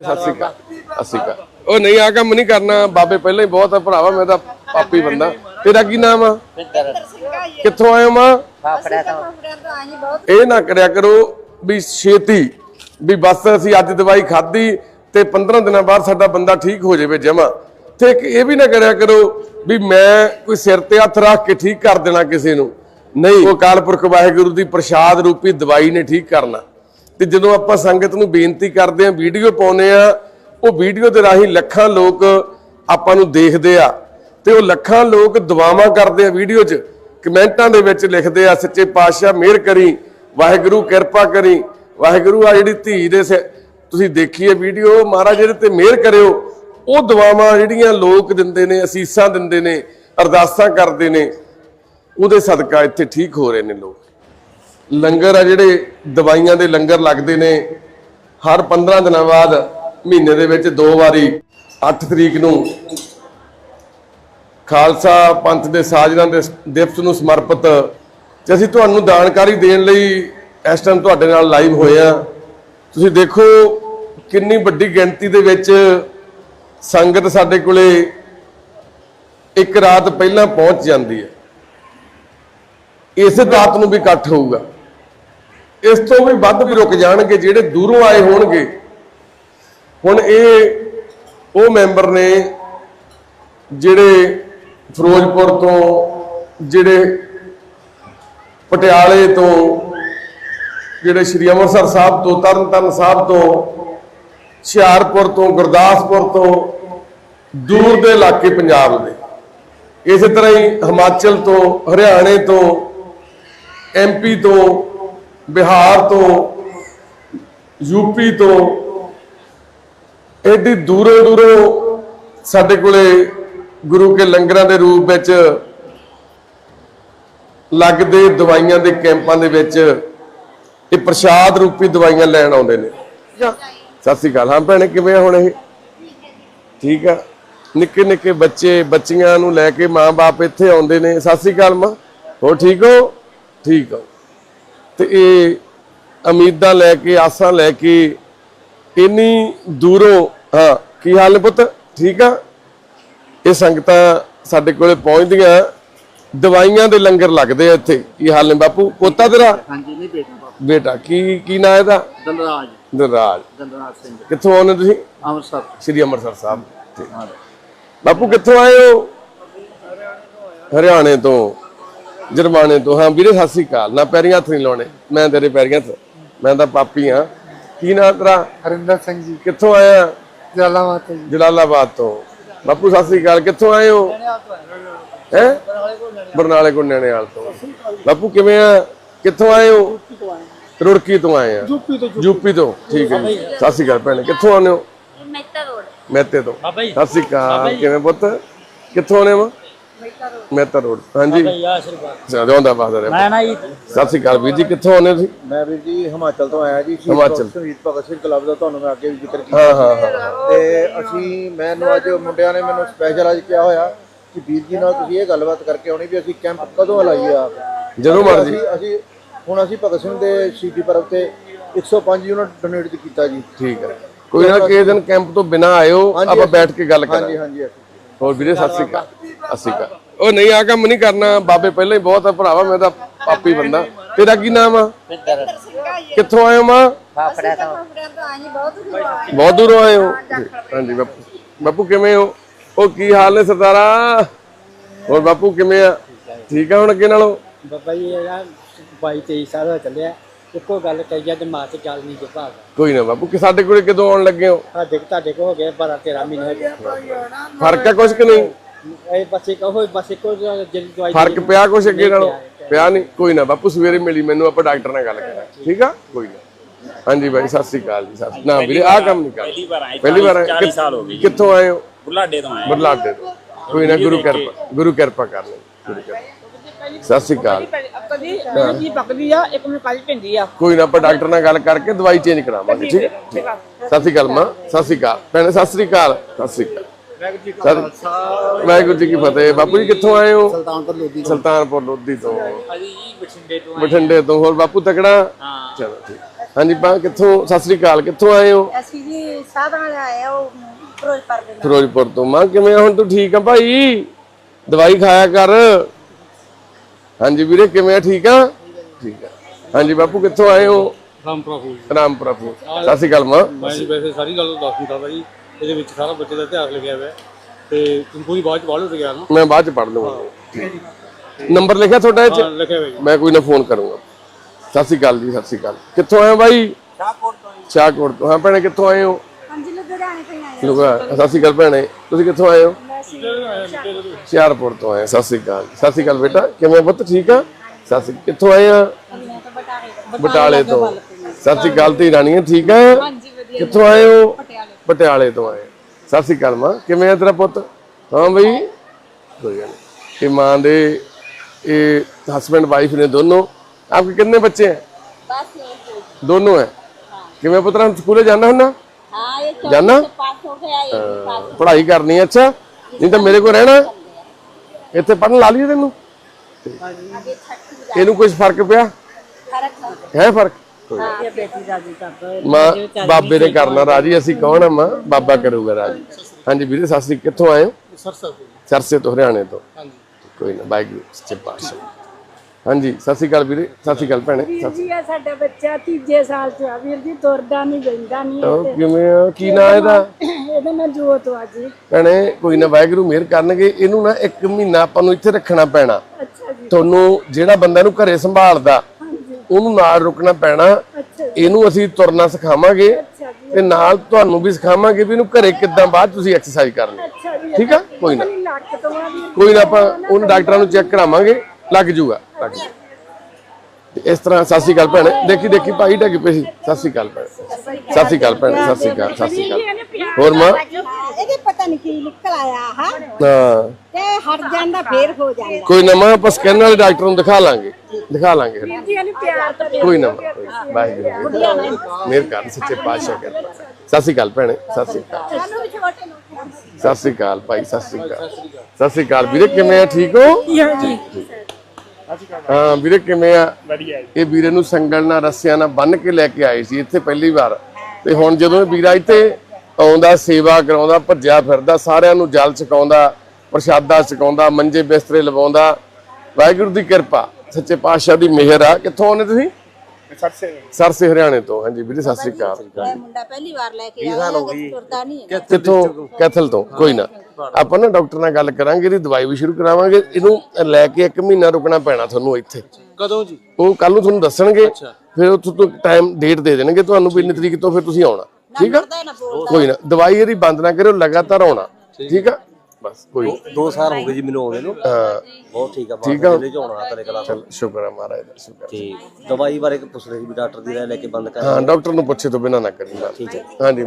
ਸਤਿ ਸ਼੍ਰੀ ਅਕਾਲ ਸਤਿ ਸ਼੍ਰੀ ਅਕਾਲ। ਉਹ ਨਹੀਂ ਆ ਕੰਮ ਨਹੀਂ ਕਰਨਾ। ਬਾਬੇ ਪਹਿਲਾਂ ਹੀ ਬਹੁਤ ਆ ਭਰਾਵਾ ਮੈਂ ਤਾਂ ਪਾਪੀ ਬੰਦਾ। ਤੇਰਾ ਕੀ ਨਾਮ ਆ? ਕਿੱਥੋਂ ਆਏ ਹੋ ਮਾਂ? ਫਾਫੜਾ ਤੋਂ। ਆਈ ਬਹੁਤ ਇਹ ਨਾ ਕਰਿਆ ਕਰੋ ਵੀ ਛੇਤੀ ਵੀ ਬਸ ਅਸੀਂ ਅੱਜ ਦਵਾਈ ਖਾਧੀ ਤੇ 15 ਦਿਨਾਂ ਬਾਅਦ ਸਾਡਾ ਬੰਦਾ ਠੀਕ ਹੋ ਜਾਵੇ ਜਮਾ। ਤੇ ਇੱਕ ਇਹ ਵੀ ਨਾ ਕਰਿਆ ਕਰੋ ਵੀ ਮੈਂ ਕੋਈ ਸਿਰ ਤੇ ਹੱਥ ਰੱਖ ਕੇ ਠੀਕ ਕਰ ਦੇਣਾ ਕਿਸੇ ਨੂੰ। ਨਹੀਂ ਉਹ ਅਕਾਲ ਪੁਰਖ ਵਾਹਿਗੁਰੂ ਦੀ ਪ੍ਰਸ਼ਾਦ ਰੂਪੀ ਦਵਾਈ ਨੇ ਠੀਕ ਕਰਨਾ। ਤੇ ਜਦੋਂ ਆਪਾਂ ਸੰਗਤ ਨੂੰ ਬੇਨਤੀ ਕਰਦੇ ਆਂ ਵੀਡੀਓ ਪਾਉਨੇ ਆ ਉਹ ਵੀਡੀਓ ਦੇ ਰਾਹੀਂ ਲੱਖਾਂ ਲੋਕ ਆਪਾਂ ਨੂੰ ਦੇਖਦੇ ਆ ਤੇ ਉਹ ਲੱਖਾਂ ਲੋਕ ਦੁਆਵਾਂ ਕਰਦੇ ਆ ਵੀਡੀਓ 'ਚ। ਕਮੈਂਟਾਂ ਦੇ ਵਿੱਚ ਲਿਖਦੇ ਆ, ਸੱਚੇ ਪਾਤਸ਼ਾਹ, ਮਿਹਰ ਕਰੀ, ਵਾਹਿਗੁਰੂ, ਕਿਰਪਾ ਕਰੀ। ਵਾਹਿਗੁਰੂ ਆ ਜਿਹੜੀ ਧੀ ਦੇ ਸਿ- ਤੁਸੀਂ ਦੇਖੀਏ ਵੀਡੀਓ, ਮਹਾਰਾਜ ਇਹਦੇ ਤੇ ਮਿਹਰ ਕਰਿਓ। ਉਹ ਦੁਆਵਾਂ ਜਿਹੜੀਆਂ ਲੋਕ ਦਿੰਦੇ ਨੇ, ਅਸੀਸਾਂ ਦਿੰਦੇ ਨੇ, ਅਰਦਾਸਾਂ ਕਰਦੇ ਨੇ, ਉਹਦੇ ਸਦਕਾ ਇੱਥੇ ਠੀਕ ਹੋ ਰਹੇ ਨੇ ਲੋਕ। ਲੰਗਰ ਆ ਜਿਹੜੇ ਦਵਾਈਆਂ ਦੇ ਲੰਗਰ ਲੱਗਦੇ ਨੇ, ਹਰ 15 ਦਿਨਾਂ ਬਾਅਦ ਮਹੀਨੇ ਦੇ ਵਿੱਚ ਦੋ ਵਾਰੀ 8 ਤਰੀਕ ਨੂੰ ਖਾਲਸਾ ਪੰਥ ਦੇ ਸਾਜਨਾ ਦੇ ਦਿਵਸ ਨੂੰ ਸਮਰਪਿਤ ਤੇ ਅਸੀਂ ਤੁਹਾਨੂੰ ਜਾਣਕਾਰੀ ਦੇਣ ਲਈ ਇਸ ਟਾਈਮ ਤੁਹਾਡੇ ਨਾਲ ਲਾਈਵ ਹੋਏ ਆ ਤੁਸੀਂ ਦੇਖੋ ਕਿੰਨੀ ਵੱਡੀ ਗਿਣਤੀ ਦੇ ਵਿੱਚ ਸੰਗਤ ਸਾਡੇ ਕੋਲੇ ਇੱਕ ਰਾਤ ਪਹਿਲਾਂ ਪਹੁੰਚ ਜਾਂਦੀ ਹੈ। ਇਸ ਰਾਤ ਨੂੰ ਵੀ ਇਕੱਠ ਹੋਊਗਾ। ਇਸ ਤੋਂ ਵੀ ਵੱਧ ਵੀ ਰੁਕ ਜਾਣਗੇ, ਜਿਹੜੇ ਦੂਰੋਂ ਆਏ ਹੋਣਗੇ। ਹੁਣ ਇਹ, ਉਹ ਮੈਂਬਰ ਨੇ ਜਿਹੜੇ ਫਿਰੋਜ਼ਪੁਰ ਤੋਂ, ਜਿਹੜੇ ਪਟਿਆਲੇ ਤੋਂ, ਜਿਹੜੇ ਸ਼੍ਰੀ ਅੰਮ੍ਰਿਤਸਰ ਸਾਹਿਬ ਤੋਂ, ਤਰਨਤਾਰਨ ਸਾਹਿਬ ਤੋਂ, ਹੁਸ਼ਿਆਰਪੁਰ ਤੋਂ, ਗੁਰਦਾਸਪੁਰ ਤੋਂ, ਦੂਰ ਦੇ ਇਲਾਕੇ ਪੰਜਾਬ ਦੇ। ਇਸੇ ਤਰ੍ਹਾਂ ਹੀ ਹਿਮਾਚਲ ਤੋਂ, ਹਰਿਆਣੇ ਤੋਂ ਐਮਪੀ ਤੋਂ ਬਿਹਾਰ ਤੋਂ ਯੂਪੀ ਤੋਂ ਐਡੀ ਦੂਰੋਂ ਦੂਰੋਂ ਸਾਡੇ ਕੋਲੇ ਗੁਰੂ ਕੇ ਲੰਗਰਾਂ ਦੇ ਰੂਪ ਵਿੱਚ ਲੱਗਦੇ ਦਵਾਈਆਂ ਦੇ ਕੈਂਪਾਂ ਦੇ ਵਿੱਚ ਇਹ ਪ੍ਰਸ਼ਾਦ ਰੂਪੀ ਦਵਾਈਆਂ ਲੈਣ ਆਉਂਦੇ ਨੇ। ਸਤਿ ਸ੍ਰੀ ਅਕਾਲ। ਹਾਂ ਭੈਣੇ ਕਿਵੇਂ ਆ ਹੁਣ ਇਹ? ਠੀਕ ਆ? ਨਿੱਕੇ ਨਿੱਕੇ ਬੱਚੇ ਬੱਚੀਆਂ ਨੂੰ ਲੈ ਕੇ ਮਾਂ-ਬਾਪ ਇੱਥੇ ਆਉਂਦੇ ਨੇ। ਸਤਿ ਸ੍ਰੀ ਅਕਾਲ ਮਾਂ। ਹੋ ਠੀਕ ਹੋ? ਠੀਕ ਹੋ। ਤੇ ਇਹ ਉਮੀਦਾਂ ਲੈ ਕੇ ਆਸਾਂ ਲੈ ਕੇ ਇੰਨੀ ਦੂਰੋਂ ਹਾਂ ਕੀ ਹਾਲ ਪੁੱਤ? ਠੀਕ ਆ? ਇਹ ਸੰਗਤਾਂ ਸਾਡੇ ਕੋਲੇ ਪਹੁੰਚਦੀਆਂ। ਦਵਾਈਆਂ ਦੇ ਲੰਗਰ ਲੱਗਦੇ ਆ ਇੱਥੇ। ਕੀ ਹਾਲ ਨੇ ਬਾਪੂ? ਪੋਤਾ ਤੇਰਾ? ਹਾਂਜੀ ਨਹੀਂ ਬੇਟਾ ਬਾਬਾ ਬੇਟਾ ਕੀ ਕੀ ਨਾਂ ਇਹਦਾ? ਦਲਰਾਜ। ਦਰਾਜ ਦਲਰਾਜ ਸਿੰਘ। ਕਿੱਥੋਂ ਆਉਂਦੇ ਤੁਸੀਂ? ਅੰਮ੍ਰਿਤਸਰ। ਸ੍ਰੀ ਅੰਮ੍ਰਿਤਸਰ ਸਾਹਿਬ। ਬਾਪੂ ਕਿੱਥੋਂ ਆਏ ਹੋ? ਹਰਿਆਣੇ ਤੋਂ। ਜਰਮਾਨੇ ਤੋਂ। ਹਾਂ ਵੀਰੇ ਸਤਿ ਸ੍ਰੀ ਅਕਾਲ। ਨਾ ਪੈਰੀਂ ਹੱਥ ਨਹੀਂ ਲਾਉਣੇ। ਮੈਂ ਤੇਰੇ ਪੈਰੀਂ ਹੱਥ। ਮੈਂ ਤਾਂ ਪਾਪੀ ਹਾਂ। ਕੀ ਨਾਂ ਤੇਰਾ? ਹਰਿੰਦਰ ਸਿੰਘ ਜੀ। ਕਿੱਥੋਂ ਆਇਆ ਜਲਾਲਾਬਾਦ ਜੀ। ਜਲਾਲਾਬਾਦ ਤੋਂ। ਬਾਪੂ ਸਤਿ ਸ੍ਰੀ ਅਕਾਲ। ਕਿੱਥੋਂ ਆਏ ਹੋ? ਹੈ? ਬਰਨਾਲੇ ਕੋ ਨੈਣੇਵਾਲ ਤੋਂ। ਬਾਪੂ ਕਿਵੇਂ ਆ? ਕਿੱਥੋਂ ਆਏ ਹੋ? ਰੁੜਕੀ ਤੋਂ ਆਏ ਆ। ਯੂਪੀ ਤੋਂ ਯੂਪੀ ਤੋਂ। ਠੀਕ ਹੈ ਸਤਿ ਸ੍ਰੀ ਅਕਾਲ ਭੈਣੇ। ਕਿੱਥੋਂ ਆਉਂਦੇ ਹੋ? ਮਹਿਤਾ ਰੋਡ। ਮਹਿਤੇ ਤੋਂ। ਸਤਿ ਸ੍ਰੀ ਅਕਾਲ। ਕਿਵੇਂ ਪੁੱਤ? ਕਿੱਥੋਂ ਆਉਣੇ ਵਾ ਮਹਿਤਾ ਰੋਡ। ਹਾਂਜੀ। ਜਿਉਂਦਾ ਬਾਦਰ ਮੈਂ ਨਾ ਜੀ ਸਤਿ ਸ੍ਰੀ ਅਕਾਲ ਵੀਰ ਜੀ ਕਿੱਥੋਂ ਆਉਣੇ ਤੁਸੀਂ? ਮੈਂ ਵੀਰ ਜੀ ਹਿਮਾਚਲ ਤੋਂ ਆਇਆ ਜੀ ਹਿਮਾਚਲ। ਸ਼ਹੀਦ ਭਗਤ ਸਿੰਘ ਕਲੱਬ ਦਾ ਤੁਹਾਨੂੰ ਮੈਂ ਅੱਗੇ ਵੀ ਜ਼ਿਕਰ ਕੀਤਾ। ਹਾਂ ਹਾਂ ਹਾਂ ਤੇ ਅਸੀਂ ਮੈਨੂੰ ਅੱਜ ਮੁੰਡਿਆਂ ਨੇ ਮੈਨੂੰ ਸਪੈਸ਼ਲ ਅੱਜ ਕਿਹਾ ਹੋਇਆ ਕਿ ਵੀਰ ਜੀ ਨਾਲ ਤੁਸੀਂ ਇਹ ਗੱਲਬਾਤ ਕਰਕੇ ਆਉਣੀ ਵੀ ਅਸੀਂ ਕੈਂਪ ਕਦੋਂ ਲਾਈਏ ਆ ਜਦੋਂ ਮਰਜ਼ੀ। ਅਸੀਂ ਹੁਣ ਅਸੀਂ ਭਗਤ ਸਿੰਘ ਦੇ ਸ਼ਹੀਦੀ ਪਰਵ ਤੇ 105 ਯੂਨਿਟ ਡੋਨੇਟ ਕੀਤਾ ਜੀ। ਠੀਕ ਹੈ। ਕੋਈ ਨਾ ਕਿਸੇ ਦਿਨ ਕੈਂਪ ਤੋਂ ਬਿਨਾ ਆਇਓ ਹਾਂਜੀ, ਆਪਾਂ ਬੈਠ ਕੇ ਗੱਲ ਹਾਂਜੀ ਕਰਾਂਗੇ। ਹਾਂਜੀ ਅਸੀਂ ਹੋਰ ਵੀਰੇ ਸਤਿ ਸ੍ਰੀ ਅਕਾਲ। ਸ੍ਰੀ ਅਕਾਲ ਉਹ ਨਹੀਂ ਆ ਕੰਮ ਨਹੀਂ ਕਰਨਾ। ਬਾਬੇ ਪਹਿਲਾਂ ਹੀ ਬਹੁਤ ਆ ਭਰਾਵਾ ਮੈਂ ਤਾਂ ਪਾਪੀ ਬੰਦਾ। ਤੇਰਾ ਕੀ ਨਾਮ ਆ? ਕਿੱਥੋਂ ਆਏ ਹੋ ਮਾਂ? ਫਾਫੜਾ ਤੋਂ। ਬਹੁਤ ਦੂਰ ਆਈ ਬਹੁਤ ਦੂਰੋਂ ਆਏ ਹੋ। ਹਾਂਜੀ ਬਾਪੂ। ਬਾਪੂ ਕਿਵੇਂ ਹੋ? ਉਹ ਕੀ ਹਾਲ ਨੇ ਸਰਦਾਰਾ? ਹੋਰ ਬਾਪੂ ਕਿਵੇਂ ਆ? ਠੀਕ ਆ ਹੁਣ ਅੱਗੇ ਨਾਲੋਂ? ਬਾਬਾ ਜੀ ਇਹਦਾ 22 23 ਸਾਲ ਹੋ ਚੱਲਿਆ। ਇੱਕੋ ਗੱਲ ਕਹੀ ਆ ਦਿਮਾਗ 'ਚ ਚੱਲ ਨਹੀਂ ਜੇ ਭਾਗ। ਕੋਈ ਨਾ ਬਾਪੂ ਕਿ ਸਾਡੇ ਕੋਲੇ ਕਦੋਂ ਆਉਣ ਲੱਗੇ ਹੋ? ਸਾਡੇ ਤੁਹਾਡੇ ਕੋ ਹੋ ਗਏ 12 13 ਮਹੀਨੇ ਹੋ ਗਏ। ਫ਼ਰਕ ਆ ਕੁਛ ਕਿ ਨਹੀਂ? ਇਹ ਬਸ ਇੱਕ ਉਹ ਬਸ ਇੱਕੋ ਜਿਹੜੀ ਦਵਾਈ ਫ਼ਰਕ ਪਿਆ ਕੁਛ ਅੱਗੇ ਨਾਲੋਂ? ਪਿਆ ਨਹੀਂ ਕੋਈ ਨਾ ਬਾਪੂ ਸਵੇਰੇ ਮਿਲੀ ਮੈਨੂੰ ਆਪਾਂ ਡਾਕਟਰ ਨਾਲ ਗੱਲ ਕਰਾਂਗੇ। ਠੀਕ ਆ? ਕੋਈ ਨਾ। ਹਾਂਜੀ ਬਾਈ ਸਤਿ ਸ੍ਰੀ ਅਕਾਲ ਜੀ ਸਤਿ ਨਾ ਵੀਰੇ ਆ ਕੰਮ ਨਹੀਂ ਕਰ। ਪਹਿਲੀ ਵਾਰ ਆਏ ਪਹਿਲੀ ਵਾਰ ਆਏ? 40 ਸਾਲ ਹੋ ਗਏ। ਕਿੱਥੋਂ ਆਏ ਹੋ? ਬੁਲਾਡੇ ਤੋਂ ਆਏ ਬਰਲਾਡੇ ਤੋਂ। ਕੋਈ ਨਾ ਗੁਰੂ ਕਿਰਪਾ ਗੁਰੂ ਕਿਰਪਾ ਕਰ ਲੈ ਗੁਰੂ ਕਿਰਪਾ। ਸਤਿ ਸ੍ਰੀ ਅਕਾਲ। ਕਦੀ ਮੇਰੀ ਜੀ ਪੱਕਦੀ ਆ ਇੱਕ ਮੈਨੂੰ ਕਾਲੀ ਪੈਂਦੀ ਆ। ਕੋਈ ਨਾ ਆਪਾਂ ਡਾਕਟਰ ਨਾਲ ਗੱਲ ਕਰਕੇ ਦਵਾਈ ਚੇਂਜ ਕਰਾਵਾਂਗੇ ਠੀਕ ਹੈ। ਸਤਿ ਸ੍ਰੀ ਅਕਾਲ ਮਾਂ ਸਤਿ ਸ੍ਰੀ ਅਕਾਲ। ਭੈਣੇ ਸਤਿ ਸ੍ਰੀ ਅਕਾਲ। ਸਤਿ ਸ੍ਰੀ ਅਕਾਲ। ਵਾਹਿਗੁਰੂ ਜੀ ਕੀ ਫਤਿਹ। ਬਾਪੂ ਜੀ ਕਿੱਥੋਂ ਆਏ ਹੋ? ਸੁਲਤਾਨਪੁਰ ਲੋਧੀ ਸੁਲਤਾਨਪੁਰ ਲੋਧੀ ਤੋਂ। ਅਜੀ ਜੀ ਬਠਿੰਡੇ ਤੋਂ ਬਠਿੰਡੇ ਤੋਂ। ਹੋਰ ਬਾਪੂ ਤਕੜਾ? ਚਲੋ ਠੀਕ। ਹਾਂਜੀ ਬਾ ਕਿੱਥੋਂ? ਸਤਿ ਸ੍ਰੀ ਅਕਾਲ। ਕਿੱਥੋਂ ਆਏ ਹੋ? ਅਸੀਂ ਜੀ ਵਾਲੇ ਆਏ ਆ ਉਹ ਫਿਰੋਜ਼ਪੁਰ ਦੇ। ਫਿਰੋਜ਼ਪੁਰ ਤੋਂ। ਮਾਂ ਕਿਵੇਂ ਆ? ਹੁਣ ਤੂੰ ਠੀਕ ਆ ਭਾਈ? ਦਵਾਈ ਖਾਇਆ ਕਰ। ਹਾਂਜੀ ਵੀਰੇ ਕਿਵੇਂ ਆ? ਠੀਕ ਆ? ਠੀਕ ਆ। ਹਾਂਜੀ ਬਾਪੂ ਕਿੱਥੋਂ ਆਏ ਹੋ? ਰਾਮਪੁਰਾ ਫੂਲ ਰਾਮਪੁਰਾ ਤੋਂ ਸਤਿ ਸ੍ਰੀ ਅਕਾਲ ਮਾਂ। ਮੈਂ ਜੀ ਵੈਸੇ ਸਾਰੀ ਗੱਲ ਦੱਸ ਨਹੀਂ ਸਕਦਾ ਜੀ। ਇਹਦੇ ਵਿੱਚ ਸਾਰਾ ਬੱਚੇ ਦਾ ਇਤਿਹਾਸ ਲਿਖਿਆ ਹੋਇਆ ਹੈ ਤੇ ਪੂਰੀ ਬਾਅਦ ਚ ਬਾਹਰ ਉੱਠ ਗਿਆ ਨਾ? ਮੈਂ ਬਾਅਦ ਚ ਪੜ ਲਵਾਂਗਾ। ਨੰਬਰ ਲਿਖਿਆ ਤੁਹਾਡਾ ਇਹ ਚ? ਹਾਂ, ਲਿਖਿਆ ਹੋਇਆ ਜੀ। ਮੈਂ ਕੋਈ ਨਾ ਫੋਨ ਕਰੂੰਗਾ। ਸਤਿ ਸ੍ਰੀ ਅਕਾਲ ਜੀ ਸਤਿ ਸ੍ਰੀ ਅਕਾਲ। ਕਿੱਥੋਂ ਆਏ ਹੋ ਬਾਈ? ਸ਼ਾਹਕੋਟ ਤੋਂ। ਸ਼ਾਹਕੋਟ ਤੋਂ ਹਾਂ ਭੈਣੇ ਕਿੱਥੋਂ ਆਏ ਹੋ? ਹਾਂਜੀ ਲੁਧਿਆਣੇ ਤੋਂ ਹੀ ਆਏ ਲੁਗਾ ਸਤਿ ਸ੍ਰੀ ਅਕਾਲ ਭੈਣੇ। ਤੁਸੀਂ ਕਿੱਥੋਂ ਆਏ ਹੋ? ਹੁਸ਼ਿਆਰਪੁਰ ਤੋਂ ਆਏ ਸਤਿ ਸ੍ਰੀ ਅਕਾਲ ਸਤਿ ਸ੍ਰੀ ਅਕਾਲ ਬੇਟਾ। ਕਿਵੇਂ ਪੁੱਤ? ਠੀਕ ਆ? ਸਤਿ ਸ੍ਰੀ ਕਿੱਥੋਂ ਆਏ ਆ? ਬਟਾਲੇ। ਤੋਂ। ਸਤਿ ਸ੍ਰੀ ਅਕਾਲ ਤੇ ਰਾਣੀਆਂ ਠੀਕ ਆ? ਕਿੱਥੋਂ ਆਏ ਹੋ? ਪਟਿਆਲੇ। ਪਟਿਆਲੇ ਤੋਂ ਆਏ ਸਤਿ ਸ੍ਰੀ ਅਕਾਲ ਮਾਂ ਕਿਵੇਂ ਆ ਤੇਰਾ ਪੁੱਤ? ਹਾਂ ਬਈ। ਕੋਈ ਗੱਲ ਇਹ ਮਾਂ ਦੇ ਇਹ ਹਸਬੰਡ ਵਾਈਫ ਨੇ ਦੋਨੋਂ। ਆਪਕੇ ਕਿੰਨੇ ਬੱਚੇ ਹੈ? ਦੋਨੋਂ ਹੈ? ਕਿਵੇਂ ਪੁੱਤਰਾ ਸਕੂਲੇ ਜਾਣਾ ਹੁੰਦਾ ਹਾਂ ਇਹ ਪੜ੍ਹਾਈ ਕਰਨੀ ਅੱਛਾ। ਨਹੀਂ ਤਾਂ ਮੇਰੇ ਕੋਲ ਰਹਿਣਾ ਇੱਥੇ ਪੜਨ ਲਾ ਲਈਏ ਤੈਨੂੰ। ਇਹਨੂੰ ਕੁਝ ਫ਼ਰਕ ਪਿਆ? ਫ਼ਰਕ ਹੈ ਫ਼ਰਕ? ਬੇਟੀ ਰਾਜੀ ਮਾਂ ਬਾਬੇ ਨੇ ਕਰਨਾ ਰਾਜੀ ਅਸੀਂ ਕੌਣ ਆ ਮਾਂ? ਬਾਬਾ ਕਰੂਗਾ ਰਾਜੀ। ਹਾਂਜੀ ਵੀਰੇ ਸਤਿ ਸ੍ਰੀ ਅਕਾਲ। ਕਿੱਥੋਂ ਆਏ ਹੋ? ਸਰਸਾ ਸਰਸੇ ਤੋਂ ਹਰਿਆਣੇ ਤੋਂ। ਹਾਂਜੀ। ਕੋਈ ਨਾ ਵਾਹਿਗੁਰੂ ਸੱਚੇ ਪਾਤਸ਼ਾਹ। ਹਾਂਜੀ ਸਤਿ ਸ੍ਰੀ ਅਕਾਲ ਵੀਰੇ ਸਤਿ ਸ੍ਰੀ ਅਕਾਲ ਭੈਣੇ ਸਤਿ ਜੀ ਇਹ ਸਾਡਾ ਬੱਚਾ ਤੀਜੇ ਸਾਲ ਚ ਆ। ਵੀਰ ਜੀ ਤੁਰਦਾ ਨਹੀਂ ਬੈਂਦਾ ਨਹੀਂ ਉਹ ਕਿਵੇਂ ਆ? ਕੀ ਨਾਂ ਇਹਦਾ ਇਹਦਾ? ਨਾਂ ਜੋਤ ਆ ਜੀ। ਭੈਣੇ ਕੋਈ ਨਾ ਵਾਹਿਗੁਰੂ ਮਿਹਰ ਕਰਨਗੇ। ਇਹਨੂੰ ਨਾ ਇੱਕ ਮਹੀਨਾ ਆਪਾਂ ਨੂੰ ਇੱਥੇ ਰੱਖਣਾ ਪੈਣਾ। ਅੱਛਾ ਜੀ। ਤੁਹਾਨੂੰ ਜਿਹੜਾ ਬੰਦਾ ਇਹਨੂੰ ਘਰੇ ਸੰਭਾਲਦਾ ਉਹਨੂੰ ਨਾਲ ਰੁਕਣਾ ਪੈਣਾ। ਇਹਨੂੰ ਅਸੀਂ ਤੁਰਨਾ ਸਿਖਾਵਾਂਗੇ ਤੇ ਨਾਲ ਤੁਹਾਨੂੰ ਵੀ ਸਿਖਾਵਾਂਗੇ ਵੀ ਇਹਨੂੰ ਘਰੇ ਕਿੱਦਾਂ ਬਾਅਦ ਤੁਸੀਂ ਐਕਸਰਸਾਈਜ਼ ਕਰਨੀ ਠੀਕ ਆ? ਕੋਈ ਨਾ। ਕੋਈ ਨਾ ਆਪਾਂ ਉਹਨੂੰ ਡਾਕਟਰਾਂ ਨੂੰ ਚੈੱਕ ਕਰਾਵਾਂਗੇ। ਲੱਗ ਜੂਗਾ। ਲੱਗ ਇਸ ਤਰ੍ਹਾਂ ਸਤਿ ਸ਼੍ਰੀ ਅਕਾਲ ਭੈਣੇ ਦੇਖੀ ਦੇਖੀ ਭਾਈ ਢੱਕ ਪਈ ਸੀ ਸਤਿ ਸ਼੍ਰੀ ਅਕਾਲ ਭੈਣੇ ਸਤਿ ਸ਼੍ਰੀ ਅਕਾਲ ਭੈਣੇ ਸਤਿ ਸ਼੍ਰੀ ਅਕਾਲ ਸਤਿ ਸ਼੍ਰੀ ਅਕਾਲ ਹੋਰ ਮਾਂ ਇਹਦੇ ਪਤਾ ਨਹੀਂ ਕੀ ਨਿਕਲ ਆਇਆ ਹਾਂ ਹਾਂ ਤੇ ਹਟ ਜਾਂਦਾ ਫੇਰ ਹੋ ਜਾਂਦਾ ਕੋਈ ਨਾ ਮਾਂ ਆਪਾਂ ਸਕੈਨ ਵਾਲੇ ਡਾਕਟਰ ਨੂੰ ਦਿਖਾ ਲਾਂਗੇ ਦਿਖਾ ਲਾਂਗੇ ਜੀ ਕੋਈ ਨਾ। ਵਾਹਿਗੁਰੂ ਮੇਰ ਕਰ ਸੱਚੇ ਪਾਤਸ਼ਾਹ ਕਰ ਸਤਿ ਸ਼੍ਰੀ ਅਕਾਲ ਭੈਣੇ ਸਤਿ ਸ਼੍ਰੀ ਅਕਾਲ ਸਤਿ ਸ਼੍ਰੀ ਅਕਾਲ ਭਾਈ ਸਤਿ ਸ਼੍ਰੀ ਅਕਾਲ ਸਤਿ ਸ਼੍ਰੀ ਅਕਾਲ ਵੀਰੇ ਕਿਵੇਂ ਆ ਠੀਕ ਹੋ ਹਾਂ ਵੀਰੇ ਕਿਵੇਂ ਆ? ਵਧੀਆ ਇਹ ਵੀਰੇ ਨੂੰ ਸੰਗਲ ਨਾਲ ਰੱਸਿਆਂ ਨਾਲ ਬੰਨ ਕੇ ਲੈ ਕੇ ਆਏ ਸੀ ਇੱਥੇ ਪਹਿਲੀ ਵਾਰ। ਤੇ ਹੁਣ ਜਦੋਂ ਇਹ ਵੀਰਾ ਇੱਥੇ ਆਉਂਦਾ ਸੇਵਾ ਕਰਾਉਂਦਾ ਭੱਜਿਆ ਫਿਰਦਾ ਸਾਰਿਆਂ ਨੂੰ ਜਲ ਛਕਾਉਂਦਾ ਪ੍ਰਸ਼ਾਦਾ ਛਕਾਉਂਦਾ ਮੰਜੇ ਬਿਸਤਰੇ ਲਵਾਉਂਦਾ ਵਾਹਿਗੁਰੂ ਦੀ ਕਿਰਪਾ ਸੱਚੇ ਪਾਤਸ਼ਾਹ ਦੀ ਮਿਹਰ ਆ। ਕਿੱਥੋਂ ਆਉਂਦੇ ਤੁਸੀਂ? ਸਰਸੇ ਸਰਸੇ ਹਰਿਆਣੇ ਤੋਂ ਹਾਂਜੀ ਵੀਰੇ ਸਤਿ ਸ਼੍ਰੀ ਅਕਾਲ। ਇਹ ਮੁੰਡਾ ਪਹਿਲੀ ਵਾਰ ਲੈ ਕੇ ਆਇਆ ਕਿ ਤੁਰਦਾ ਨਹੀਂ ਹੈਗਾ। ਕਿੱਥੋਂ? ਕੈਥਲ ਤੋਂ ਕੋਈ ਨਾ। ਆਪਾਂ ਨਾ ਡਾਕਟਰ ਨਾਲ ਗੱਲ ਕਰਾਂਗੇ ਇਹਦੀ ਦਵਾਈ ਵੀ ਸ਼ੁਰੂ ਕਰਾਵਾਂਗੇ। ਇਹਨੂੰ ਲੈ ਕੇ ਇੱਕ ਮਹੀਨਾ ਰੁਕਣਾ ਪੈਣਾ ਤੁਹਾਨੂੰ ਇੱਥੇ। ਕਦੋਂ ਜੀ? ਉਹ ਕੱਲ ਨੂੰ ਤੁਹਾਨੂੰ ਦੱਸਣਗੇ। ਫਿਰ ਉੱਥੋਂ ਤੋਂ ਟਾਈਮ ਡੇਟ ਦੇ ਦੇਣਗੇ ਤੁਹਾਨੂੰ ਵੀ ਇੰਨੀ ਤਰੀਕ ਤੋਂ ਫਿਰ ਤੁਸੀਂ ਆਉਣਾ। ਠੀਕ ਆ? ਕੋਈ ਨਾ ਦਵਾਈ ਇਹਦੀ ਬੰਦ ਨਾ ਕਰਿਓ ਲਗਾਤਾਰ ਆਉਣਾ। ਠੀਕ ਆ? ਬਸ ਕੋਈ। ਦੋ ਸਾਲ ਹੋ ਗਏ ਜੀ ਮੈਨੂੰ ਆਉਂਦੇ ਨੂੰ। ਹਾਂ। ਬਹੁਤ ਠੀਕ ਆ ਠੀਕ ਆ। ਬਾਹਰ ਜ਼ਿਲ੍ਹੇ ਚ ਆਉਣਾ ਤੇਰੇ ਕੋਲ ਚਲ ਸ਼ੁਕਰ ਆ ਮਹਾਰਾਜ ਦਾ ਸ਼ੁਕਰ ਤੇ ਦਵਾਈ ਬਾਰੇ ਪੁੱਛ ਰਹੇ ਸੀ ਵੀ ਡਾਕਟਰ ਦੀ ਰਾਏ ਲੈ ਕੇ ਬੰਦ ਕਰ ਹਾਂ ਡਾਕਟਰ ਨੂੰ ਪੁੱਛੇ ਤੋਂ ਬਿਨਾਂ ਨਾ ਕਰੀ ਠੀਕ ਹੈ। ਹਾਂਜੀ।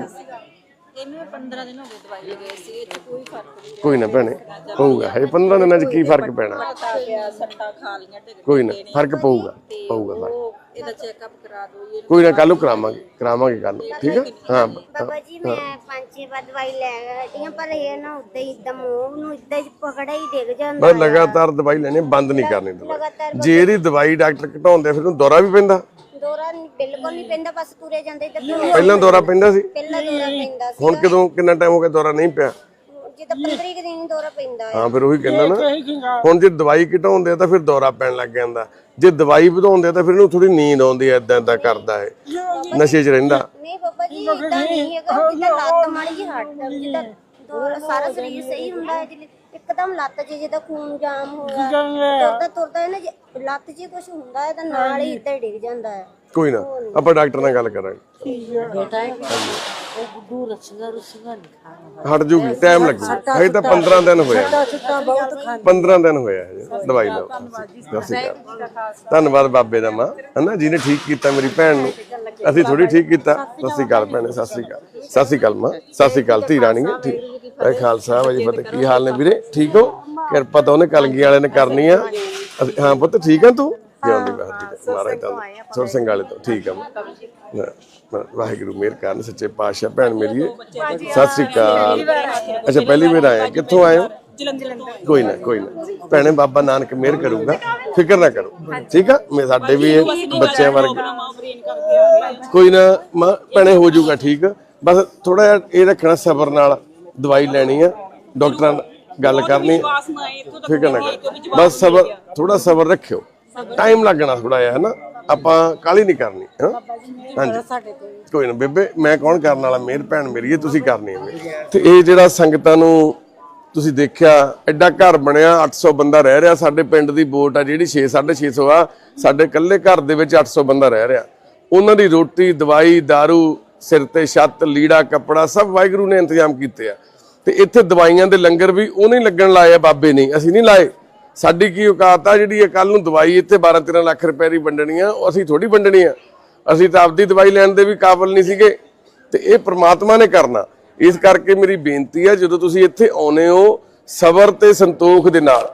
ਇਹਨੂੰ 15 ਦਿਨ ਹੋ ਗਏ ਦਵਾਈ ਲਗਾਈ ਸੀ ਇਹ 'ਚ ਕੋਈ ਫ਼ਰਕ ਨਹੀਂ ਕੋਈ ਨਾ ਭੈਣੇ ਹੋਊਗਾ ਹਜੇ 15 ਦਿਨਾਂ 'ਚ ਕੀ ਫ਼ਰਕ ਪੈਣਾ? ਪਤਾ ਗਿਆ ਸੱਟਾਂ ਖਾ ਲੀਆਂ ਢਿੱਡ ਕੋਈ ਨਾ ਫ਼ਰਕ ਪਊਗਾ ਪਊਗਾ ਫ਼ਰਕ। ਉਹ ਇਹਦਾ ਚੈੱਕਅਪ ਕਰਾ ਦਿਓ ਇਹ ਕੋਈ ਨਾ ਕੱਲ ਨੂੰ ਕਰਾਵਾਂਗੇ ਕਰਾਵਾਂਗੇ ਕੱਲ ਨੂੰ, ਠੀਕ ਹੈ? ਹਾਂ ਬਾਬਾ ਜੀ ਮੈਂ ਪੰਜ ਛੇ ਵਾਰ ਦਵਾਈ ਲੈ ਹਟੀਆਂ ਪਰ ਇਹ ਨਾ ਉਦਾਂ ਹੀ ਇਦਾਂ ਮੂੰਹ ਨੂੰ ਇਦਾਂ ਹੀ ਪਕੜਾ ਹੀ ਡਿੱਗ ਜਾਂਦਾ ਬਸ ਲਗਾਤਾਰ ਦਵਾਈ ਲੈਣੀ ਬੰਦ ਨਹੀਂ ਕਰਨੀ ਦਵਾਈ। ਜੇ ਇਹਦੀ ਦਵਾਈ ਡਾਕਟਰ ਘਟਾਉਂਦੇ ਫਿਰ ਉਹਨੂੰ ਦੌਰਾ ਵੀ ਪੈਂਦਾ। ਦੌਰਾ ਨੀ- ਬਿਲਕੁਲ ਨਹੀਂ ਪੈਂਦਾ ਬਸ ਤੁਰੇ ਜਾਂਦੇ ਇੱਧਰ ਤੋਂ ਪਹਿਲਾਂ ਦੌਰਾ ਪੈਂਦਾ ਸੀ? ਪਹਿਲਾਂ ਦੌਰਾ ਪੈਂਦਾ ਸੀ ਹੁਣ ਕਦੋਂ ਕਿੰਨਾ ਟਾਈਮ ਹੋ ਗਿਆ ਦੌਰਾ ਨਹੀਂ ਪਿਆ? ਜਿੱਦਾਂ 15 ਕੁ ਦਿਨ ਹੀ ਦੌਰਾ ਪੈਂਦਾ ਹੈ। ਹਾਂ ਫਿਰ ਉਹੀ ਕਹਿੰਦਾ ਨਾ ਹੁਣ ਜੇ ਦਵਾਈ ਘਟਾਉਂਦੇ ਆ ਤਾਂ ਫਿਰ ਦੌਰਾ ਪੈਣ ਲੱਗ ਜਾਂਦਾ। ਜੇ ਦਵਾਈ ਵਧਾਉਂਦੇ ਆ ਤਾਂ ਫਿਰ ਇਹਨੂੰ ਥੋੜੀ ਨੀਂਦ ਆਉਂਦੀ ਐ ਇਦਾਂ ਇਦਾਂ ਕਰਦਾ ਹੈ ਨਸ਼ੇ 'ਚ ਰਹਿੰਦਾ। ਨਹੀਂ ਬਾਬਾ ਜੀ ਇਦਾਂ ਨਹੀਂ। ਹੈਗਾ ਜਿੱਦਾਂ ਲੱਤ ਮਾੜੀ ਜਿਹੀ ਹੱਟ ਜਿੱਦਾਂ ਦੌਰਾ ਸਾਰਾ ਸਰੀਰ ਸਹੀ ਹੁੰਦਾ ਹੈ ਜਿੱਦਾਂ ਇੱਕਦਮ ਲੱਤ 'ਚ ਜਿੱਦਾਂ ਖੂਨ ਜਾਮ ਹੋਇਆ। ਤੁਰਦਾ ਤੁਰਦਾ ਹੈ ਨਾ ਜੇ ਲੱਤ 'ਚ ਕੁਝ ਹੁੰਦਾ ਹੈ ਤਾਂ ਨਾਲ ਹੀ ਇੱਦਾਂ ਹੀ ਡਿੱਗ ਜਾਂਦਾ ਹੈ। ਕੋਈ ਨਾ ਆਪਾਂ ਡਾਕਟਰ ਨਾਲ ਗੱਲ ਕਰਾਂਗੇ। ਉਹ ਗੁੱਡੂ ਰੱਸੀਆਂ ਰੁੱਸੀਆਂ ਨਹੀਂ ਖਾਣਾ ਹਟ ਜੂਗੀ ਟਾਈਮ ਲੱਗੂ ਹਜੇ ਤਾਂ 15 ਦਿਨ ਹੋਇਆ ਛੁੱਟਾ ਬਹੁਤ ਖਾਂਦਾ 15 ਦਿਨ ਹੋਇਆ ਹਜੇ ਦਵਾਈ ਲਓ। ਸਤਿ ਸ਼੍ਰੀ ਅਕਾਲ। ਧੰਨਵਾਦ ਬਾਬੇ ਦਾ ਮਾਂ ਹਨਾ? ਜਿਹਨੇ ਠੀਕ ਕੀਤਾ ਮੇਰੀ ਭੈਣ ਨੂੰ ਅਸੀਂ ਥੋੜੀ ਠੀਕ ਕੀਤਾ। ਸਤਿ ਸ਼੍ਰੀ ਅਕਾਲ ਭੈਣੇ ਸਤਿ ਸ਼੍ਰੀ ਅਕਾਲ। ਸਤਿ ਸ਼੍ਰੀ ਅਕਾਲ ਮਾਂ ਸਤਿ ਸ਼੍ਰੀ ਅਕਾਲ ਧੀ ਰਾਣੀ ਹੈ ਠੀਕ। ਐ ਖਾਲਸਾ ਵਾਜੀ ਫਤਿਹ। ਕੀ ਹਾਲ ਨੇ ਵੀਰੇ? ਠੀਕ ਹੋ? ਕਿਰਪਾ ਤਾਂ ਉਹਨੇ ਕਲਗੀ ਵਾਲੇ ਨੇ ਕਰਨੀ ਆ। ਅਸੀਂ- ਹਾਂ ਪੁੱਤ ਠੀਕ ਆ ਤੂੰ? ਜਿਉਂਦੀ ਬਾਤ ਮਹਾਰਾਜ ਤਾਂ ਸੁਰ ਸਿੰਘ ਵਾਲੇ ਤੋਂ ਠੀਕ ਆ। ਮਾਂ। ਵਾਹਿਗੁਰੂ ਮਿਹਰ ਕਰਨ ਸੱਚੇ ਪਾਤਸ਼ਾਹ ਭੈਣ ਮੇਰੀ ਸਤਿ ਸ਼੍ਰੀ ਅਕਾਲ। ਅੱਛਾ ਪਹਿਲੀ ਵਾਰ ਆਏ ਆ। ਕਿੱਥੋਂ ਆਏ ਹੋ? ਕੋਈ ਨਾ ਕੋਈ ਨਾ। ਭੈਣੇ ਬਾਬਾ ਨਾਨਕ ਮਿਹਰ ਕਰੂਗਾ। ਫਿਕਰ ਨਾ ਕਰੋ। ਠੀਕ ਆ? ਮੈਂ ਸਾਡੇ ਵੀ ਇਹ ਬੱਚਿਆਂ ਵਰਗੇ ਕੋਈ ਨਾ ਮਾਂ ਭੈਣੇ ਹੋ ਜਾਊਗਾ ਠੀਕ। ਬਸ ਥੋੜਾ ਜਿਹਾ ਇਹ ਰੱਖਣਾ ਸਬਰ ਨਾਲ। ਦਵਾਈ ਲੈਣੀ ਆ ਡਾਕਟਰਾਂ ਨਾਲ ਗੱਲ ਕਰਨੀ। ਫਿਕਰ ਨਾ ਕਰੋ। ਬਸ ਸਬਰ ਥੋੜਾ ਸਬਰ ਰੱਖਿਓ। ਟਾਈਮ ਲੱਗਣਾ ਥੋੜਾ ਜਿਹਾ ਹੈ ਨਾ ਆਪਾਂ ਕਾਲੀ ਨਹੀਂ ਕਰਨੀ ਹਾਂ? ਹਾਂਜੀ। ਕੋਈ ਨਾ ਬੇਬੇ ਮੈਂ ਕੌਣ ਕਰਨ ਵਾਲਾ? ਮੇਰ ਭੈਣ ਮੇਰੀ ਹੈ ਤੁਸੀਂ ਕਰਨੀ ਹੈ। ਤੇ ਇਹ ਜਿਹੜਾ ਸੰਗਤਾਂ ਨੂੰ ਤੁਸੀਂ ਦੇਖਿਆ ਐਡਾ ਘਰ ਬਣਿਆ 800 ਬੰਦਾ ਰਹਿ ਰਿਹਾ ਸਾਡੇ ਪਿੰਡ ਦੀ ਵੋਟ ਆ ਜਿਹੜੀ 6 650 ਆ ਸਾਡੇ ਇਕੱਲੇ ਘਰ ਦੇ ਵਿੱਚ 800 ਬੰਦਾ ਰਹਿ ਰਿਹਾ। ਉਹਨਾਂ ਦੀ ਰੋਟੀ ਦਵਾਈ दारू ਸਿਰ ਤੇ ਛੱਤ, ਲੀੜਾ, ਕੱਪੜਾ, ਸਭ ਵਾਹਿਗੁਰੂ ਨੇ ਇੰਤਜ਼ਾਮ ਕੀਤੇ ਆ। ਤੇ ਇੱਥੇ ਦਵਾਈਆਂ ਦੇ ਲੰਗਰ ਵੀ ਉਹਨੇ ਲੱਗਣ ਲਾਏ ਆ, ਬਾਬੇ ਨੇ ਅਸੀਂ ਨਹੀਂ ਲਾਏ। ਸਾਡੀ ਕੀ ਔਕਾਤ ਆ ਜਿਹੜੀ ਕੱਲ ਨੂੰ ਦਵਾਈ ਇੱਥੇ 12 13 ਲੱਖ ਰੁਪਏ ਦੀ ਵੰਡਣੀ ਆ, ਉਹ ਅਸੀਂ ਥੋੜੀ ਵੰਡਣੀ ਆ। ਅਸੀਂ ਤਾਂ ਆਪਦੀ ਦਵਾਈ ਲੈਣ ਦੇ ਵੀ ਕਾਬਲ ਨਹੀਂ ਸੀਗੇ। ਤੇ ਇਹ ਪ੍ਰਮਾਤਮਾ ਨੇ ਕਰਨਾ। ਇਸ ਕਰਕੇ ਮੇਰੀ ਬੇਨਤੀ ਆ, ਜਦੋਂ ਤੁਸੀਂ ਇੱਥੇ ਆਉਨੇ ਹੋ, ਸਬਰ ਤੇ ਸੰਤੋਖ ਦੇ ਨਾਲ।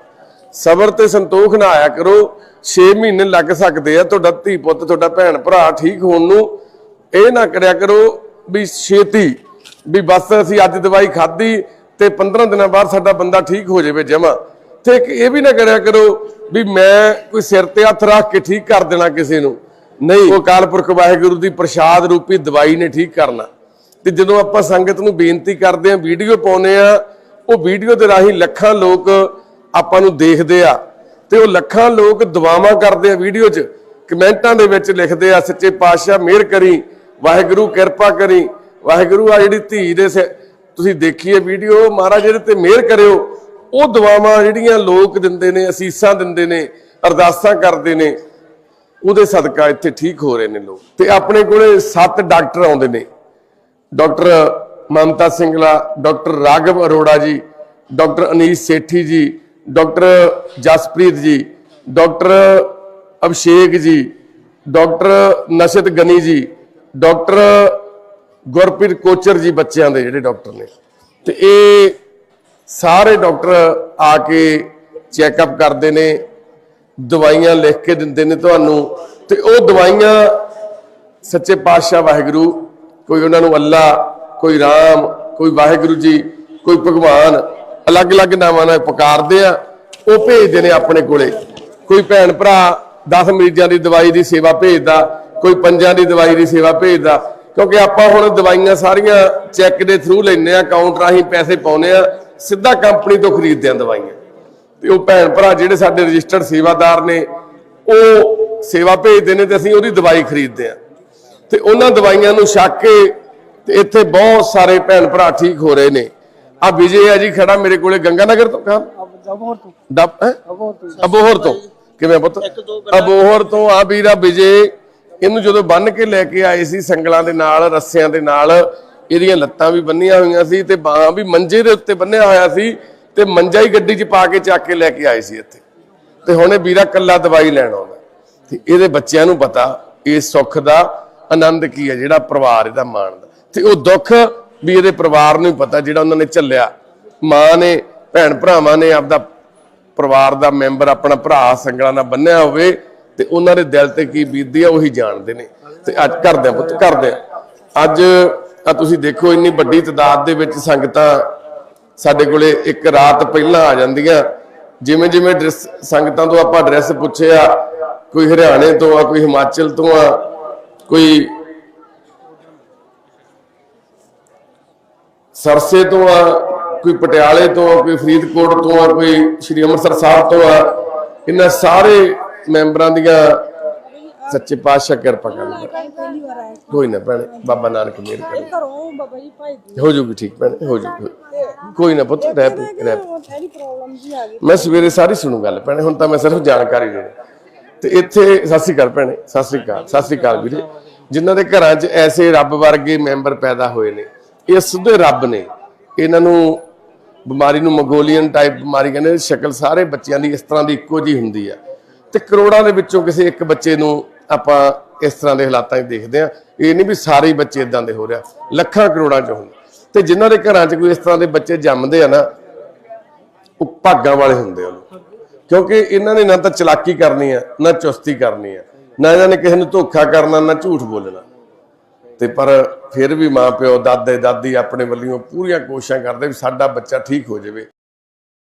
ਸਬਰ ਤੇ ਸੰਤੋਖ ਨਾ ਆਇਆ ਕਰੋ। 6 ਮਹੀਨੇ ਲੱਗ ਸਕਦੇ ਆ, ਤੁਹਾਡਾ ਧੀ ਪੁੱਤ, ਤੁਹਾਡਾ ਭੈਣ ਭਰਾ ਠੀਕ ਹੋਣ ਨੂੰ। ਇਹ ਨਾ ਕਰਿਆ ਕਰੋ ਵੀ ਛੇਤੀ ਵੀ ਬਸ ਅਸੀਂ ਅੱਜ ਦਵਾਈ ਖਾਧੀ ਤੇ 15 ਦਿਨਾਂ ਬਾਅਦ ਸਾਡਾ ਬੰਦਾ ਠੀਕ ਹੋ ਜਾਵੇ ਜਮਾ। ਤੇ ਇੱਕ ਇਹ ਵੀ ਨਾ ਕਰਿਆ ਕਰੋ ਵੀ ਮੈਂ ਕੋਈ ਸਿਰ ਤੇ ਹੱਥ ਰੱਖ ਕੇ ਠੀਕ ਕਰ ਦੇਣਾ ਕਿਸੇ ਨੂੰ। ਨਹੀਂ। ਉਹ ਅਕਾਲ ਪੁਰਖ ਵਾਹਿਗੁਰੂ ਦੀ ਪ੍ਰਸ਼ਾਦ ਰੂਪੀ ਦਵਾਈ ਨੇ ਠੀਕ ਕਰਨਾ। ਤੇ ਜਦੋਂ ਆਪਾਂ ਸੰਗਤ ਨੂੰ ਬੇਨਤੀ ਕਰਦੇ ਆਂ ਵੀਡੀਓ ਪਾਉਨੇ ਆ ਉਹ ਵੀਡੀਓ ਦੇ ਰਾਹੀਂ ਲੱਖਾਂ ਲੋਕ ਆਪਾਂ ਨੂੰ ਦੇਖਦੇ ਆ। ਤੇ ਉਹ ਲੱਖਾਂ ਲੋਕ ਦੁਆਵਾਂ ਕਰਦੇ ਆ ਵੀਡੀਓ 'ਚ। ਕਮੈਂਟਾਂ ਦੇ ਵਿੱਚ ਲਿਖਦੇ ਆ ਸੱਚੇ ਪਾਤਸ਼ਾਹ ਮਿਹਰ ਕਰੀ। ਵਾਹਿਗੁਰੂ ਕਿਰਪਾ ਕਰੀ। ਵਾਹਿਗੁਰੂ ਆ ਜਿਹੜੀ ਧੀ ਦੇ ਸਿ- ਤੁਸੀਂ ਦੇਖੀਏ ਵੀਡੀਓ, ਮਹਾਰਾਜ ਇਹਦੇ ਤੇ ਮਿਹਰ ਕਰਿਓ। ਉਹ ਦੁਆਵਾਂ ਜਿਹੜੀਆਂ ਲੋਕ ਦਿੰਦੇ ਨੇ, ਅਸੀਸਾਂ ਦਿੰਦੇ ਨੇ, ਅਰਦਾਸਾਂ ਕਰਦੇ ਨੇ, ਉਹਦੇ ਸਦਕਾ ਇੱਥੇ ਠੀਕ ਹੋ ਰਹੇ ਨੇ ਲੋਕ। ਤੇ ਆਪਣੇ ਕੋਲੇ ਸੱਤ ਡਾਕਟਰ ਆਉਂਦੇ ਨੇ। Doctor Mamta Singla, doctor Raghav Arora ji, doctor Anish Sethi ਜੀ, ਡਾਕਟਰ ਜਸਪ੍ਰੀਤ ਜੀ, ਡਾਕਟਰ ਅਭਿਸ਼ੇਕ ਜੀ, ਡਾਕਟਰ ਨਸ਼ਤ ਗਨੀ ਜੀ ਡਾਕਟਰ ਗੁਰਪ੍ਰੀਤ ਕੋਚਰ ਜੀ ਬੱਚਿਆਂ ਦੇ ਜਿਹੜੇ ਡਾਕਟਰ ਨੇ। ਤੇ ਇਹ ਸਾਰੇ ਡਾਕਟਰ ਆ ਕੇ ਚੈੱਕਅਪ ਕਰਦੇ ਨੇ, ਦਵਾਈਆਂ ਲਿਖ ਕੇ ਦਿੰਦੇ ਨੇ ਤੁਹਾਨੂੰ। ਤੇ ਉਹ ਦਵਾਈਆਂ ਸੱਚੇ ਪਾਤਸ਼ਾਹ ਵਾਹਿਗੁਰੂ, ਕੋਈ ਉਹਨਾਂ ਨੂੰ ਅੱਲਾ, ਕੋਈ ਰਾਮ, ਕੋਈ ਵਾਹਿਗੁਰੂ ਜੀ, ਕੋਈ ਭਗਵਾਨ, ਅਲੱਗ-ਅਲੱਗ ਨਾਵਾਂ ਨਾਲ ਪੁਕਾਰਦੇ ਆ, ਉਹ ਭੇਜਦੇ ਨੇ ਆਪਣੇ ਕੋਲੇ। ਕੋਈ ਭੈਣ ਭਰਾ 10 ਮਰੀਜ਼ਾਂ ਦੀ ਦਵਾਈ ਦੀ ਸੇਵਾ ਭੇਜਦਾ ਕੋਈ ਪੰਜਾਂ ਦੀ ਦਵਾਈ ਦੀ ਸੇਵਾ ਭੇਜਦਾ। ਕਿਉਂਕਿ ਆਪਾਂ ਹੁਣ ਦਵਾਈਆਂ ਸਾਰੀਆਂ ਚੈੱਕ ਦੇ ਥਰੂ ਲੈਂਦੇ ਆ ਅਕਾਊਂਟ ਰਾਹੀਂ ਪੈਸੇ ਪਾਉਨੇ ਆ ਸਿੱਧਾ ਕੰਪਨੀ ਤੋਂ ਖਰੀਦਦੇ ਆ ਦਵਾਈਆਂ। ਤੇ ਉਹ ਭੈਣ ਭਰਾ ਜਿਹੜੇ ਸਾਡੇ ਰਜਿਸਟਰਡ ਸੇਵਾਦਾਰ ਨੇ ਉਹ ਸੇਵਾ ਭੇਜਦੇ ਨੇ ਤੇ ਅਸੀਂ ਉਹਦੀ ਦਵਾਈ ਖਰੀਦਦੇ ਆ ਤੇ ਉਹਨਾਂ ਦਵਾਈਆਂ ਨੂੰ ਛੱਕ ਕੇ ਤੇ ਇੱਥੇ ਬਹੁਤ ਸਾਰੇ ਭੈਣ ਭਰਾ ਠੀਕ ਹੋ ਰਹੇ ਨੇ। ਆ ਵਿਜੇ ਆ ਜੀ ਖੜਾ ਮੇਰੇ ਕੋਲੇ ਗੰਗਾ ਨਗਰ ਤੋਂ ਕਹਾਂ? ਅਬੋਹਰ ਤੋਂ। ਡੱਬ ਹੈਂ? ਅਬੋਹਰ ਤੋਂ। ਕਿਵੇਂ ਪੁੱਤ? ਅਬੋਹਰ ਤੋਂ ਆ ਵੀਰਾ ਵਿਜੇ। ਇਹਨੂੰ ਜਦੋਂ ਬੰਨ ਕੇ ਲੈ ਕੇ ਆਏ ਸੀ ਸੰਗਲਾਂ ਦੇ ਨਾਲ, ਰੱਸਿਆਂ ਦੇ ਨਾਲ, ਇਹਦੀਆਂ ਲੱਤਾਂ ਵੀ ਬੰਨੀਆਂ ਹੋਈਆਂ ਸੀ ਤੇ ਬਾਹਾਂ ਵੀ ਮੰਜੇ ਦੇ ਉੱਤੇ ਬੰਨਿਆ ਹੋਇਆ ਸੀ ਤੇ ਮੰਜਾ ਹੀ ਗੱਡੀ 'ਚ ਪਾ ਕੇ ਚੱਕ ਕੇ ਲੈ ਕੇ ਆਏ ਸੀ ਇੱਥੇ। ਤੇ ਹੁਣ ਇਹ ਵੀਰਾ ਕੱਲਾ ਦਵਾਈ ਲੈਣ ਆਉਂਦਾ। ਤੇ ਇਹਦੇ ਬੱਚਿਆਂ ਨੂੰ ਪਤਾ ਇਸ ਸੁੱਖ ਦਾ, ਆਨੰਦ ਕੀ ਹੈ, ਜਿਹੜਾ ਪਰਿਵਾਰ ਇਹਦਾ ਮਾਣਦਾ। ਤੇ ਉਹ ਦੁੱਖ ਵੀ ਇਹਦੇ ਪਰਿਵਾਰ ਨੂੰ ਹੀ ਪਤਾ, ਜਿਹੜਾ ਉਹਨਾਂ ਨੇ ਝੱਲਿਆ। ਮਾਂ ਨੇ, ਭੈਣ ਭਰਾਵਾਂ ਨੇ ਆਪਦਾ ਪਰਿਵਾਰ ਦਾ ਮੈਂਬਰ, ਆਪਣਾ ਭਰਾ ਸੰਗਲਾਂ ਨਾਲ ਬੰਨਿਆ ਹੋਵੇ ਤੇ ਉਹਨਾਂ ਦੇ ਦਿਲ ਤੇ ਕੀ ਬੀਤਦੀ ਆ, ਉਹੀ ਜਾਣਦੇ ਨੇ। ਤੇ ਅੱਜ ਕਰਦੇ ਆ ਪੁੱਤ ਕਰਦੇ ਆ ਅੱਜ, ਆ ਤੁਸੀਂ ਦੇਖੋ, ਇੰਨੀ ਵੱਡੀ ਤਾਦਾਦ ਦੇ ਵਿੱਚ ਸੰਗਤਾਂ ਸਾਡੇ ਕੋਲੇ ਇੱਕ ਰਾਤ ਪਹਿਲਾਂ ਆ ਜਾਂਦੀਆਂ। ਜਿਵੇਂ ਜਿਵੇਂ ਡਰੈਸ, ਸੰਗਤਾਂ ਤੋਂ ਆਪਾਂ ਐਡਰੈਸ ਪੁੱਛਿਆ ਕੋਈ ਹਰਿਆਣੇ ਤੋਂ ਆ, ਕੋਈ ਹਿਮਾਚਲ ਤੋਂ ਆ, ਕੋਈ ਸਰਸੇ ਤੋਂ ਆ, ਕੋਈ ਪਟਿਆਲੇ ਤੋਂ ਆ, ਕੋਈ ਫਰੀਦਕੋਟ ਤੋਂ ਆ, ਕੋਈ ਸ਼੍ਰੀ ਅੰਮ੍ਰਿਤਸਰ ਸਾਹਿਬ ਤੋਂ ਆ, ਇਹਨਾਂ ਸਾਰੇ ਮੈਂਬਰਾਂ ਦੀਆਂ ਸੱਚੇ ਪਾਤਸ਼ਾਹ ਕਿਰਪਾ ਕਰਨ। ਕੋਈ ਨਾ ਭੈਣੇ, ਬਾਬਾ ਨਾਨਕ ਮਿਹਰ ਕਰੇ। ਘਰੋਂ ਬਾਬਾ ਜੀ ਭਾਈ ਹੋ ਜੂਗੀ ਠੀਕ ਭੈਣੇ, ਹੋ ਜੂਗੀ। ਕੋਈ ਨਾ ਪੁੱਤ, ਰਹਿ ਰਹਿ ਮੈਂ ਸਵੇਰੇ ਸਾਰੀ ਸੁਣੂ ਗੱਲ ਭੈਣੇ, ਹੁਣ ਤਾਂ ਮੈਂ ਸਿਰਫ ਜਾਣਕਾਰੀ ਦੇਣੀ। ਤੇ ਇੱਥੇ ਸਤਿ ਸ੍ਰੀ ਅਕਾਲ ਭੈਣੇ, ਸਤਿ ਸ੍ਰੀ ਅਕਾਲ, ਸਤਿ ਸ੍ਰੀ ਅਕਾਲ ਵੀਰੇ। ਜਿਨ੍ਹਾਂ ਦੇ ਘਰਾਂ 'ਚ ਐਸੇ ਰੱਬ ਵਰਗੇ ਮੈਂਬਰ ਪੈਦਾ ਹੋਏ ਨੇ, ਇਹ ਸਿੱਧੇ ਰੱਬ ਨੇ। ਇਹਨਾਂ ਨੂੰ ਬਿਮਾਰੀ ਨੂੰ ਮੰਗੋਲੀਅਨ ਟਾਈਪ ਬਿਮਾਰੀ ਕਹਿੰਦੇ ਸ਼ਕਲ ਸਾਰੇ ਬੱਚਿਆਂ ਦੀ ਇਸ ਤਰ੍ਹਾਂ ਦੀ ਇੱਕੋ ਜੀ ਹੁੰਦੀ ਆ। ਤੇ ਕਰੋੜਾਂ ਦੇ ਵਿੱਚੋਂ ਕਿਸੇ ਇੱਕ ਬੱਚੇ ਨੂੰ ਆਪਾਂ ਇਸ ਤਰ੍ਹਾਂ ਦੇ ਹਾਲਾਤਾਂ 'ਚ ਦੇਖਦੇ ਆ ਇਹ ਨਹੀਂ ਵੀ ਸਾਰੇ ਬੱਚੇ ਇਦਾਂ ਦੇ ਹੋ ਰਿਹਾ ਲੱਖਾਂ ਕਰੋੜਾਂ 'ਚ ਹੁੰਦੇ ਤੇ ਜਿਨ੍ਹਾਂ ਦੇ ਘਰਾਂ 'ਚ ਕੋਈ ਇਸ ਤਰ੍ਹਾਂ ਦੇ ਬੱਚੇ ਜੰਮਦੇ ਆ ਨਾ, ਉਹ ਭਾਗਾਂ ਵਾਲੇ ਹੁੰਦੇ ਆ ਕਿਉਂਕਿ ਇਹਨਾਂ ਨੇ ਨਾ ਤਾਂ ਚਲਾਕੀ ਕਰਨੀ ਆ, ਨਾ ਚੁਸਤੀ ਕਰਨੀ ਆ। ਨਾ ਇਹਨਾਂ ਨੇ ਕਿਸੇ ਨੂੰ ਧੋਖਾ ਕਰਨਾ, ਨਾ ਝੂਠ ਬੋਲਣਾ। ਤੇ ਪਰ ਫਿਰ ਵੀ ਮਾਂ ਪਿਓ, ਦਾਦੇ, ਦਾਦੀ ਆਪਣੇ ਵੱਲੋਂ ਪੂਰੀਆਂ ਕੋਸ਼ਿਸ਼ਾਂ ਕਰਦੇ ਵੀ ਸਾਡਾ ਬੱਚਾ ਠੀਕ ਹੋ ਜਾਵੇ।